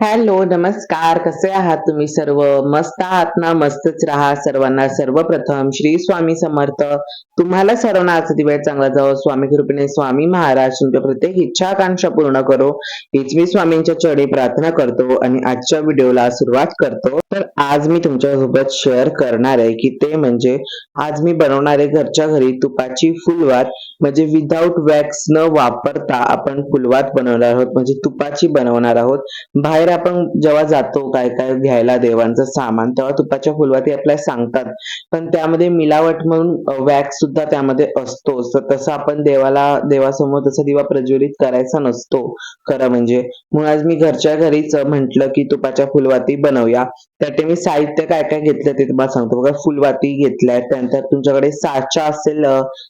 Hello नमस्कार. कसे आहात तुम्ही सर्व? मस्त आहात ना? मस्तच राहा सर्वांना. सर्वप्रथम श्री स्वामी समर्थ. तुम्हाला सर्वांना आज दिवस चांगला जावं. स्वामी कृपेने स्वामी महाराज तुमच्या प्रत्येक इच्छा आकांक्षा पूर्ण करो. हीच मी स्वामींच्या चढी प्रार्थना करतो आणि आजच्या व्हिडिओला सुरुवात करतो. तर आज मी तुमच्यासोबत शेअर करणार आहे की ते म्हणजे आज मी बनवणार आहे घरच्या घरी तुपाची फुलवात. म्हणजे विदाउट वॅक्स न वापरता आपण फुलवात बनवणार आहोत. म्हणजे तुपाची बनवणार आहोत. बाहेर आपण जेव्हा जातो काय काय घ्यायला देवांचं सामान तेव्हा तुपाच्या फुलवाती आपल्याला सांगतात. पण त्यामध्ये मिलावट म्हणून वॅक्स सुद्धा त्यामध्ये असतो. तर तसं आपण देवाला देवासमोर तसा दिवा प्रज्वलित करायचा नसतो. खरं म्हणजे. म्हणून आज मी घरच्या घरीच म्हंटल की तुपाच्या फुलवाती बनवूया. त्यासाठी मी साहित्य काय काय घेतलं ते तुम्हाला सांगतो. बघा फुलवाती घेतल्या त्यानंतर तुमच्याकडे साचा असेल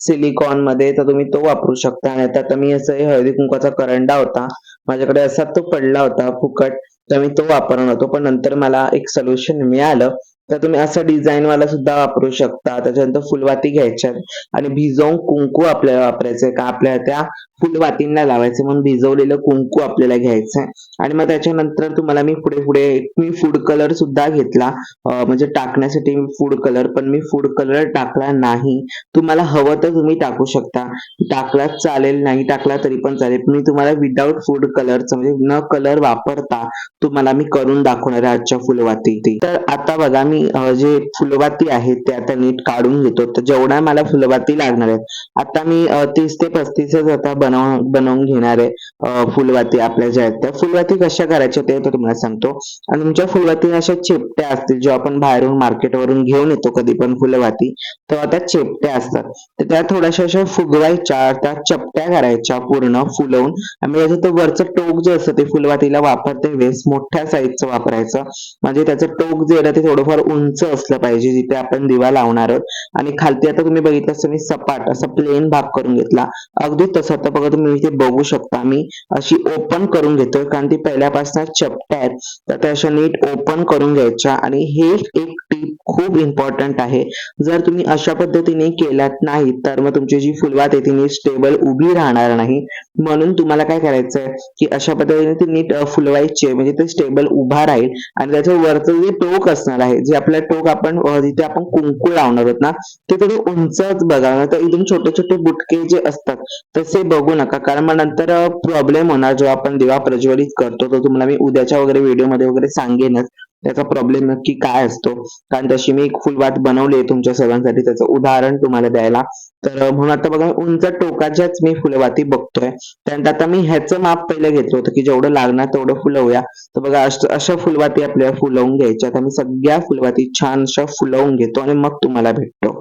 सिलिकॉनमध्ये तर तुम्ही तो वापरू शकता. आणि आता मी असं हळदी कुंकाचा करंडा होता. माझ्याकडे असा तो पडला होता फुकट तर मी तो वापरणार होतो. पण नंतर मला एक सोल्युशन मिळालं. तर तुम्ही असं डिझाईन वाला सुद्धा वापरू शकता. त्याच्यानंतर फुलवाती घ्यायच्या. आणि भिजवून कुंकू आपल्याला वापरायचंय का? आपल्या त्या फुलवातींना लावायचं म्हणून भिजवलेलं कुंकू आपल्याला घ्यायचंय आणि मग त्याच्यानंतर तुम्हाला मी पुढे पुढे मी फूड कलर सुद्धा घेतला. म्हणजे टाकण्यासाठी फूड कलर पण मी फूड कलर टाकला नाही. तुम्हाला हवं तर तुम्ही टाकू शकता. टाकला चालेल नाही टाकला तरी पण चालेल. मी तुम्हाला विदाउट फूड कलरचं म्हणजे न कलर वापरता तुम्हाला मी करून दाखवणार आहे आजच्या फुलवाती. तर आता बघा मी मी जे फुलवाती आहे ते आता नीट काढून घेतो. तर जेवढ्या मला फुलवाती लागणार आहेत आता मी तीस ते पस्तीसच आता बनव बनवून घेणार आहे फुलवाती आपल्या ज्या आहेत त्या. फुलवाती कशा करायच्या ते तुम्हाला सांगतो. आणि तुमच्या फुलवाती अशा चेपट्या असतील जेव्हा आपण बाहेरून मार्केटवरून घेऊन येतो कधी पण फुलवाती तेव्हा त्या चेपट्या असतात. तर त्या थोड्याशा अशा फुगवायच्या त्या चपट्या करायच्या पूर्ण फुलवून. आणि म्हणजे त्याचं ते वरचं टोक जे असतं ते फुलवातीला वापरते वेळेस मोठ्या साईजचं वापरायचं. म्हणजे त्याचं टोक जे आहे ते थोडंफार उंच असलं पाहिजे जिथे आपण दिवा लावणार आहोत. आणि खालती आता तुम्ही बघितलं असं मी सपाट असा प्लेन भाग करून घेतला. अगदी तसं आता बघा तुम्ही इथे बघू शकता मी अशी ओपन करून घेतोय कारण ती पहिल्यापासून चपट्या आहेत. तर त्या अशा नीट ओपन करून घ्यायच्या. आणि हे एक टीप खूप इम्पॉर्टंट आहे. जर तुम्ही अशा पद्धतीने केल्यात नाही तर मग तुमची जी फुलवात आहे ती नीट स्टेबल उभी राहणार नाही. म्हणून तुम्हाला काय करायचंय की अशा पद्धतीने ती नीट फुलवायची आहे. म्हणजे ते स्टेबल उभा राहील. आणि त्याच्या वरचं जे टोक असणार आहे जे आपला टोक आपण जिथे आपण कुंकू लावणार आहोत ना ते थोडे उंचच बघा तर एकदम छोटे छोटे बुटके जे असतात तसे बघू नका. कारण मग नंतर प्रॉब्लेम होणार जेव्हा आपण दिवा प्रज्वलित करतो. तर तुम्हाला मी उद्याच्या वगैरे व्हिडिओमध्ये वगैरे सांगेनच. त्याचा प्रॉब्लेम नक्की काय असतो? कारण तशी मी एक फुलवात बनवली आहे तुमच्या सर्वांसाठी. त्याचं उदाहरण तुम्हाला द्यायला. तर म्हणून आता बघा उंच टोकाच्याच मी फुलवाती बघतोय. त्यानंतर आता मी ह्याचं माप पहिलं घेतलं होतं की जेवढं लागणार तेवढं फुलवूया. तर बघा अशा फुलवाती आपल्याला फुलवून घ्यायच्या आता मी सगळ्या फुलवाती छान अशा फुलवून घेतो आणि मग तुम्हाला भेटतो.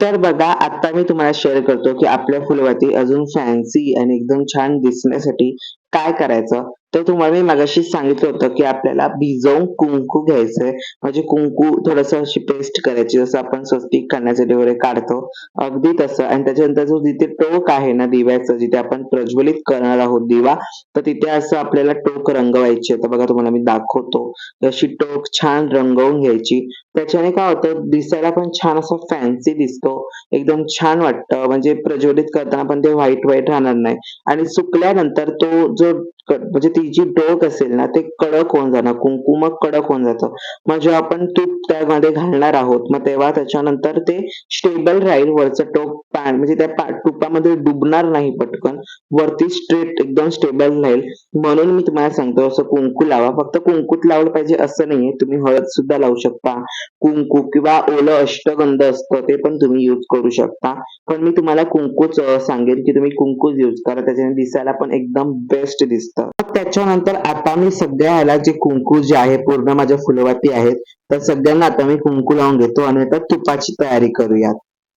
तर बघा आता मी तुम्हाला शेअर करतो की आपल्या फुलवाती अजून फॅन्सी आणि एकदम छान दिसण्यासाठी काय करायचं? तर तुम्हाला मी मागाशी सांगितलं होतं की आपल्याला भिजवून कुंकू घ्यायचंय. म्हणजे कुंकू थोडस अशी पेस्ट करायची जसं आपण स्वस्तिक करण्यासाठी वगैरे काढतो. अगदी तसं. आणि त्याच्यानंतर जो जिथे टोक आहे ना दिव्याचं जिथे आपण प्रज्वलित करणार आहोत दिवा तर तिथे असं आपल्याला टोक रंगवायची. तर बघा तुम्हाला मी दाखवतो. अशी टोक छान रंगवून घ्यायची. त्याच्याने काय होतं दिसायला पण छान असं फॅन्सी दिसतो. एकदम छान वाटतं. म्हणजे प्रज्वलित करताना पण ते व्हाईट व्हाईट राहणार नाही. आणि सुकल्यानंतर तो जो म्हणजे ती जी डोक असेल ना ते कडक होऊन जाणार कुंकू मग कडक होऊन जातं. मग जेव्हा आपण तूप त्यामध्ये घालणार आहोत मग तेव्हा त्याच्यानंतर ते स्टेबल राहील वरचं टोक पॅन म्हणजे त्या तुपामध्ये डुबणार नाही पटकन. वरती स्ट्रेट एकदम स्टेबल राहील. म्हणून मी तुम्हाला सांगतो असं कुंकू लावा. फक्त कुंकूत लावलं पाहिजे असं नाहीये. तुम्ही हळद सुद्धा लावू शकता. कुंकू किंवा ओलं अष्टगंध असतं ते पण तुम्ही युज करू शकता. पण मी तुम्हाला कुंकूच सांगेन की तुम्ही कुंकूच युज करा. त्याच्याने दिसायला पण एकदम बेस्ट दिसतं. त्याच्यानंतर आता मी सगळ्या ह्याला जे कुंकू जे आहे पूर्ण माझ्या फुलवाती आहेत तर सगळ्यांना आता मी कुंकू लावून घेतो आणि आता तुपाची तयारी करूयात.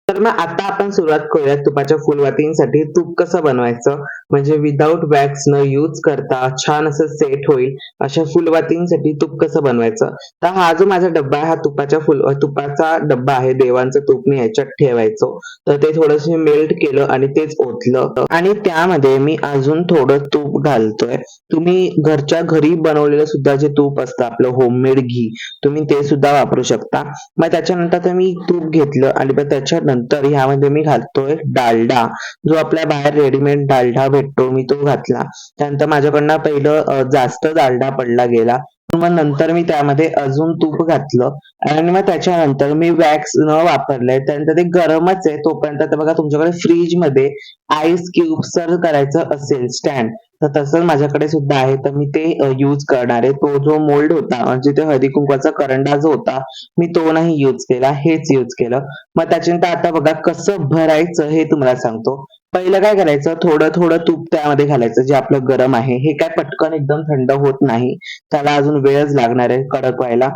तर मग आता आपण सुरुवात करूया तुपाच्या फुलवातींसाठी. तूप कसं बनवायचं? म्हणजे विदाऊट वॅक्स न यूज करता छान असं सेट होईल अशा फुलवातींसाठी तूप कसं बनवायचं? तर हा जो माझा डब्बा आहे हा तुपाच्या फुल तुपाचा डब्बा आहे देवांचं तूप मी ह्याच्यात ठेवायचो. तर ते थोडस मेल्ट केलं आणि तेच ओतलं. आणि त्यामध्ये मी अजून थोडं तूप घालतोय. तुम्ही घरच्या घरी बनवलेलं सुद्धा जे तूप असतं आपलं होममेड घी तुम्ही ते सुद्धा वापरू शकता. मग त्याच्यानंतर मी तूप घेतलं आणि त्याच्या नंतर ह्यामध्ये मी घालतोय डालडा. जो आपल्या बाहेर रेडीमेड डालडा भेटतो मी तो घातला. त्यानंतर माझ्याकडनं पहिलं जास्त डालडा पडला गेला. मग नंतर मी त्यामध्ये अजून तूप घातलं. आणि मग त्याच्यानंतर मी वॅक्स न वापरलंय. त्यानंतर ते गरमच आहे तोपर्यंत. बघा तुमच्याकडे फ्रीजमध्ये आईस क्यूब सर्व करायचं असेल स्टँड तर तसंच माझ्याकडे सुद्धा आहे. तर मी ते यूज करणार आहे. तो जो मोल्ड होता म्हणजे ते हळदी कुंकवाचा करंडा जो होता मी तो नाही यूज केला. हेच यूज केलं. मग त्याच्यानंतर आता बघा कसं भरायचं हे तुम्हाला सांगतो. पहिलं काय करायचं? थोडं थोडं तूप त्यामध्ये घालायचं जे आपलं गरम आहे. हे काय पटकन एकदम थंड होत नाही. त्याला अजून वेळच लागणार आहे कडक व्हायला.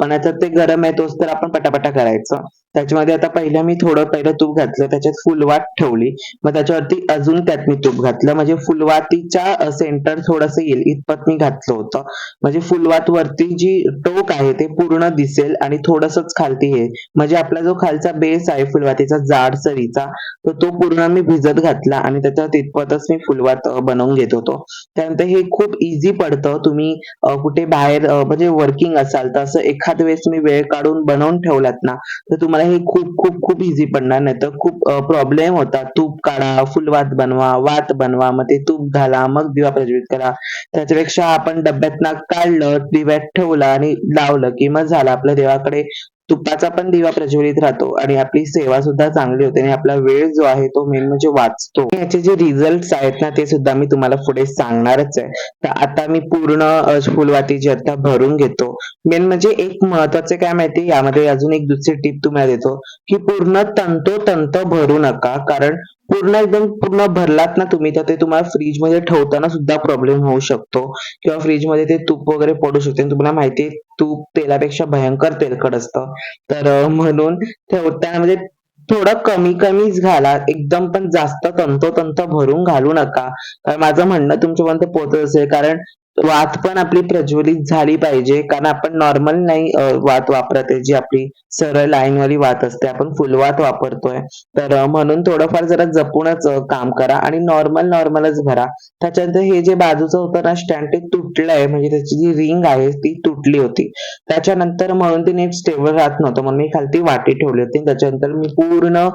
पण आता ते गरम आहे तोच तर आपण पटापटा करायचं. त्याच्यामध्ये आता पहिलं मी थोडं पहिलं तूप घातलं त्याच्यात फुलवात ठेवली. मग त्याच्यावरती अजून त्यात मी तूप घातलं. म्हणजे फुलवातीच्या सेंटर थोडस येईल. इतपत मी घातलं होतं. म्हणजे फुलवात वरती जी टोक आहे ते पूर्ण दिसेल आणि थोडसच खालती येईल. म्हणजे आपला जो खालचा बेस आहे फुलवातीचा जाड सरीचा तर तो पूर्ण मी भिजत घातला आणि त्याच्या तितपतच मी फुलवात बनवून घेत होतो. त्यानंतर हे खूप इझी पडतं. तुम्ही कुठे बाहेर म्हणजे वर्किंग असाल तर असं एखाद वेळेस तुम्ही वेळ काढून बनवून ठेवलात ना तर तुम्हाला हे खूप खूप खूप इझी पडणार. नाही तर खूप प्रॉब्लेम होता तूप काढा फुलवात बनवा वात बनवा मग ते तूप घाला मग दिवा प्रज्वलित करा. त्याच्यापेक्षा आपण डब्यात काढलं दिव्यात ठेवलं आणि लावलं की मग झालं. आपल्या देवाकडे तुपाचा पण दिवा प्रज्वलित राहतो आणि आपली सेवा सुद्धा चांगली होते आणि आपला वेळ जो आहे तो मेन म्हणजे वाचतो. याचे जे रिझल्ट आहेत ना ते सुद्धा मी तुम्हाला पुढे सांगणारच आहे. तर आता मी पूर्ण फुलवाती जी आता भरून घेतो. मेन म्हणजे एक महत्त्वाचे काय माहिती यामध्ये अजून एक दुसरी टिप तुम्हाला देतो. की पूर्ण तंतोतंत भरू नका कारण पूर्ण एकदम पूर्ण भरलात ना तुम्ही तर ते तुम्हाला फ्रीजमध्ये ठेवताना सुद्धा प्रॉब्लेम होऊ शकतो. किंवा फ्रीजमध्ये ते तूप वगैरे पडू शकते. आणि तुम्हाला माहिती आहे तूप तेलापेक्षा भयंकर तेलकट असतं. तर म्हणून ठेवताना म्हणजे थोडं कमी कमीच घाला. एकदम पण जास्त तंतोतंत भरून घालू नका. कारण माझं म्हणणं तुमच्यापर्यंत पोहोचत असेल. कारण वात पण आपली प्रज्वलित झाली पाहिजे. कारण आपण नॉर्मल नाही वात वापरत आहे. जी आपली सरळ लाईन वाली वात असते आपण फुलवात वापरतोय. तर म्हणून थोडंफार जरा जपूनच काम करा आणि नॉर्मल नॉर्मलच भरा. त्याच्यानंतर हे जे बाजूचं होतं ना स्टँड ते तुटलंय. म्हणजे त्याची जी रिंग आहे ती तुटली होती. त्याच्यानंतर म्हणून ते नीट स्टेबल राहत नव्हतं. म्हणून मी खालती वाटी ठेवली होती. त्याच्यानंतर मी पूर्ण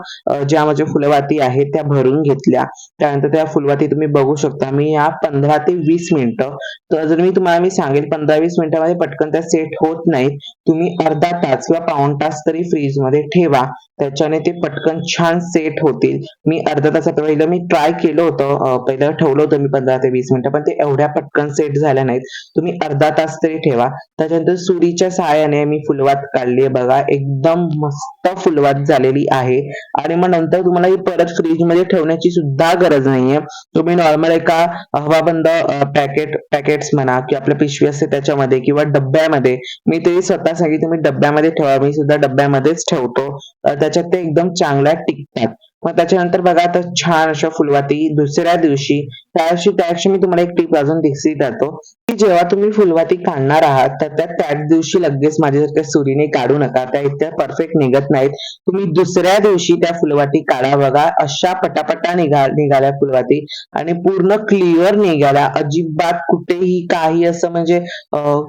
ज्या माझ्या फुलवाती आहेत त्या भरून घेतल्या. त्यानंतर त्या फुलवाती तुम्ही बघू शकता. मी या पंधरा ते वीस मिनिटं तर जर मी तुम्हाला मी सांगेल पंधरा वीस मिनिटामध्ये पटकन त्या सेट होत नाहीत. तुम्ही अर्धा तास किंवा पाऊण तास तरी फ्रीजमध्ये ठेवा. त्याच्याने ते पटकन छान सेट होतील. मी अर्धा तासात पहिलं मी ट्राय केलं होतं. पहिलं ठेवलं होतं मी पंधरा ते वीस मिनिटं पण ते एवढ्या पटकन सेट झाल्या नाहीत. तुम्ही अर्धा तास तरी ठेवा. त्याच्यानंतर सुरीच्या सहाय्याने मी फुलवात काढली बघा. एकदम मस्त फुलवात झालेली आहे. आणि मग नंतर तुम्हाला ही परत फ्रीजमध्ये ठेवण्याची सुद्धा गरज नाहीये. तुम्ही नॉर्मल एका हवाबंद पॅकेट पॅकेट पॅकेट्स म्हणा किंवा आपल्या पिशवी असते त्याच्यामध्ये किंवा डब्यामध्ये मी ते स्वतः सांगितलं मी डब्यामध्ये ठेवा मी सुद्धा डब्यामध्येच ठेवतो. त्याच्यात ते एकदम चांगल्या टिकतात. मग त्याच्यानंतर बघा आता छान अशा फुलवाती दुसऱ्या दिवशी त्या दिवशी त्या दिवशी मी तुम्हाला एक टिप अजून दिसली जातो. की जेव्हा तुम्ही फुलवाती काढणार आहात तर त्या त्याच दिवशी लगेच माझ्यासारख्या सुरीने काढू नका. त्या इतक्या परफेक्ट निघत नाहीत. तुम्ही दुसऱ्या दिवशी त्या फुलवाती काढा बघा. अशा पटापटा निघा निघाल्या फुलवाती. आणि पूर्ण क्लिअर निघाल्या. अजिबात कुठेही काही असं म्हणजे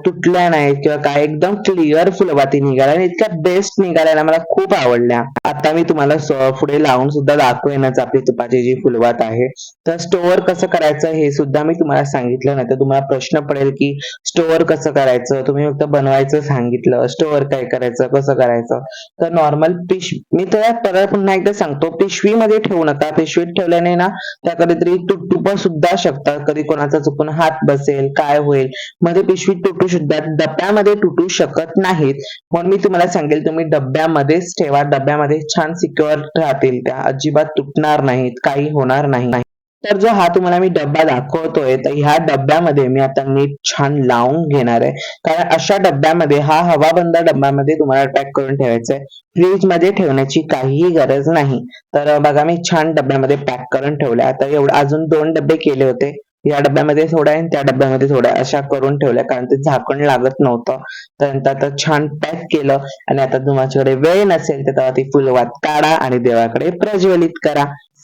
तुटल्या नाहीत किंवा काय. एकदम क्लिअर फुलवाती निघाल्या. आणि इतक्या बेस्ट निघाल्या मला खूप आवडल्या. आता मी तुम्हाला पुढे लावून सुद्धा दाखवेनच आपली तुपाची जी फुलवात आहे. तर स्टोअर कसं करायचं हे सुद्धा मी तुम्हाला सांगितलं. नाही तर तुम्हाला प्रश्न पडेल की स्टोअर कसं करायचं? तुम्ही फक्त बनवायचं सांगितलं. स्टोअर काय करायचं? कसं करायचं? तर नॉर्मल पिश मी तर परत पुन्हा एकदा सांगतो पिशवीमध्ये ठेवू नका. पिशवीत ठेवल्याने ना त्या कधीतरी तुटू पण सुद्धा शकतात. कधी कोणाचा चुकून हात बसेल काय होईल. मध्ये पिशवीत तुटू सुद्धा डब्यामध्ये तुटू शकत नाहीत. म्हणून मी तुम्हाला सांगेल तुम्ही डब्यामध्येच ठेवा. डब्यामध्ये छान सिक्युअर राहतील त्या. अजिबात तुटणार नाहीत. काही होणार नाही. तर जो हा तुम्हाला मी डब्बा दाखवतोय तर ह्या डब्यामध्ये मी आता नीट छान लावून घेणार आहे. कारण अशा डब्यामध्ये हा हवाबंद डब्यामध्ये तुम्हाला पॅक करून ठेवायचा आहे फ्रीजमध्ये ठेवण्याची काहीही गरज नाही. तर बघा मी छान डब्यामध्ये पॅक करून ठेवल्या. आता एवढं अजून दोन डब्बे केले होते. या डब्यामध्ये थोडा आहे त्या डब्यामध्ये थोडा अशा करून ठेवल्या कारण ते झाकण लागत नव्हतं. त्यानंतर आता छान पॅक केलं. आणि आता तुमच्याकडे वेळ नसेल तर तेव्हा ती फुलवात काढा आणि देवाकडे प्रज्वलित करा.